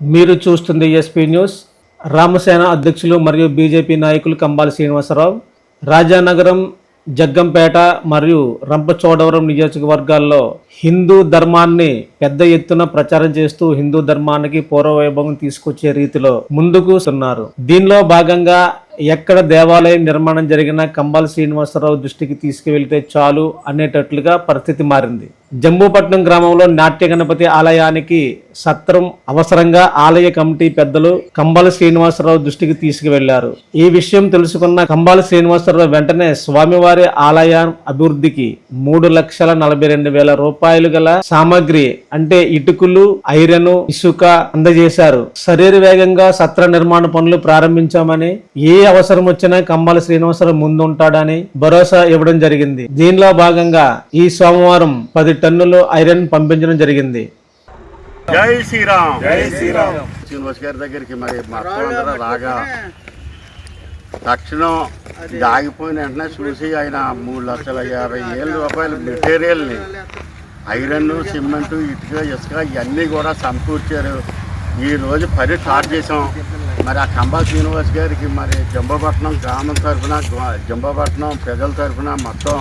మీరు చూస్తుంది SP news. Ramasena అధ్యక్షులు మరియు బీజేపీ నాయకులు కంబాల శ్రీనివాసరావు. రాజానగరం జగ్గంపేట మరియు రంపచోడవరం నియోజకవర్గాల్లో హిందూ ధర్మాన్ని పెద్ద ఎత్తున ప్రచారం చేస్తూ హిందూ ధర్మానికి పూర్వవైభవం తీసుకొచ్చే రీతిలో ముందుకు సున్నారు దీనిలో భాగంగా ఎక్కడ దేవాలయం నిర్మాణం జరిగినా కంబాల శ్రీనివాసరావు దృష్టికి తీసుకువెళ్తే చాలు అనేటట్లుగా పరిస్థితి మారింది. జంబూపట్నం గ్రామంలో నాట్య గణపతి ఆలయానికి సత్రం అవసరంగా ఆలయ కమిటీ పెద్దలు కంబాల శ్రీనివాసరావు దృష్టికి తీసుకువెళ్ళారు. ఈ విషయం తెలుసుకున్న కంబాల శ్రీనివాసరావు వెంటనే స్వామివారి ఆలయ అభివృద్ధికి మూడు లక్షల నలభై రెండు వేల రూపాయలు గల సామాగ్రి అంటే ఇటుకులు ఐరన్ ఇసుక అందజేశారు. శరీర వేగంగా సత్ర నిర్మాణ పనులు ప్రారంభించామని ఏ అవసరం వచ్చినా కంబాల శ్రీనివాసరావు ముందుంటాడని భరోసా ఇవ్వడం జరిగింది. దీనిలో భాగంగా ఈ సోమవారం పది టన్నులు ఐరన్ పంపించడం జరిగింది. జై శ్రీరామ్. జై శ్రీరామ్. శ్రీనివాస్ గారి దగ్గరికి మరి మొత్తం అందరూ రాగా తక్షణం దాగిపోయిన వెంటనే చూసి ఆయన మూడు లక్షల యాభై ఏళ్ళ రూపాయల మెటీరియల్ని ఐరన్ సిమెంట్ ఇటుక ఇసుక ఇవన్నీ కూడా సమకూర్చారు. ఈ రోజు పని స్టార్ట్ చేసాం మరి ఆ కంబా శ్రీనివాస్ గారికి మరి జంబపట్నం గ్రామం తరఫున జంబపట్నం ప్రజల తరఫున మొత్తం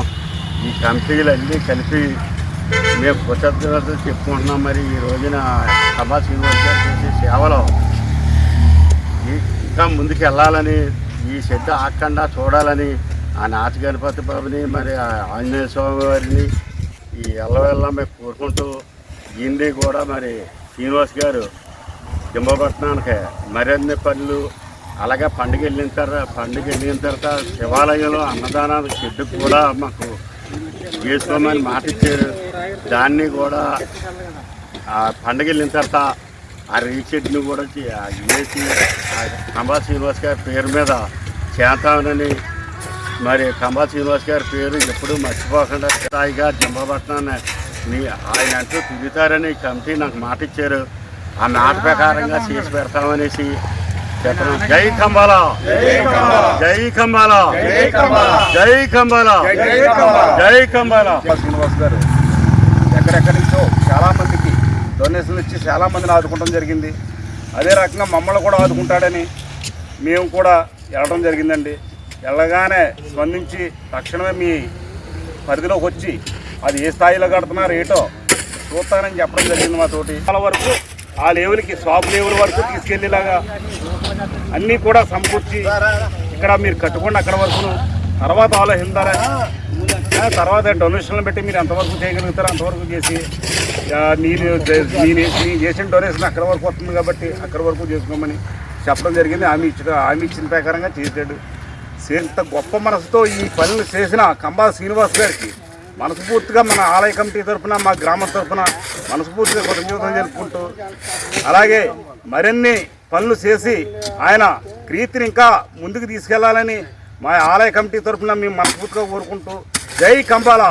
ఈ కమిటీలు అన్నీ కలిపి మేము కృతజ్ఞతలు చెప్పుకుంటున్నాం మరి ఈ రోజున సభా శ్రీనివాస్ గారు చేసే సేవలో ఇంకా ముందుకు వెళ్ళాలని ఈ చెట్టు ఆకుండా చూడాలని ఆ నాచ గణపతి బాబుని మరి ఆంజనేయ స్వామి వారిని ఈ ఎల్లవెల్ల మేము కోరుకుంటూ దీన్ని కూడా మరి శ్రీనివాస్ గారు జింబపట్నానికి మరిన్ని పనులు అలాగే పండుగ వెళ్ళిన తర్వాత పండుగ వెళ్ళిన తర్వాత శివాలయంలో అన్నదానానికి షెడ్డు కూడా మాకు చేసుకోమని మాట ఇచ్చారు దాన్ని కూడా ఆ పండగ వెళ్ళిన తర్వాత ఆ రీచెడ్ని కూడా వేసి కంబా శ్రీనివాస్ గారి పేరు మీద చేతామని మరి కంబా శ్రీనివాస్ గారి పేరు ఎప్పుడూ మర్చిపోకుండా స్థాయిగా జంబపట్నాన్ని నీ ఆయన అంటూ తిరుగుతారని కమిటీ నాకు మాట ఇచ్చారు ఆ మాట ప్రకారంగా చేసి పెడతామనేసి జై కంబాల. జై కంబాల. జై కంబాల. జై కంబాల. శ్రీనివాస్ గారు. ఎక్కడెక్కడి నుంచో చాలా మందికి డొనేషన్లు ఇచ్చి చాలా మందిని ఆదుకోవడం జరిగింది. అదే రకంగా మమ్మల్ని కూడా ఆదుకుంటాడని మేము కూడా వెళ్ళడం జరిగిందండి. వెళ్ళగానే స్పందించి తక్షణమే మీ పరిధిలోకి వచ్చి అది ఏ స్థాయిలో కడుతున్నారు ఏటో చూస్తానని చెప్పడం జరిగింది మా తోటి చాలా వరకు ఆ లెవెల్కి స్వాప్ లెవెల్ వరకు తీసుకెళ్ళేలాగా అన్నీ కూడా సమకూర్చి ఇక్కడ మీరు కట్టుకోండి అక్కడ వరకు. తర్వాత ఆలోచిస్తారా తర్వాత డొనేషన్లు పెట్టి మీరు ఎంతవరకు చేయగలుగుతారో అంతవరకు చేసి నేను నేను చేసిన డొనేషన్ అక్కడ వరకు వస్తుంది కాబట్టి అక్కడ వరకు చేసుకోమని చెప్పడం జరిగింది. హామీ ఇచ్చిన హామీ ఇచ్చిన ప్రకారంగా చేశాడు. ఇంత గొప్ప మనసుతో ఈ పనులు చేసిన కంబా శ్రీనివాస్ గారికి మనస్ఫూర్తిగా మన ఆలయ కమిటీ తరఫున మా గ్రామం తరఫున మనస్ఫూర్తిగా కృతజ్ఞతలు జరుపుకుంటూ అలాగే మరిన్ని పనులు చేసి ఆయన కీర్తిని ఇంకా ముందుకు తీసుకెళ్ళాలని మా ఆలయ కమిటీ తరఫున మేము మనస్ఫూర్తిగా కోరుకుంటూ జై కంబాల.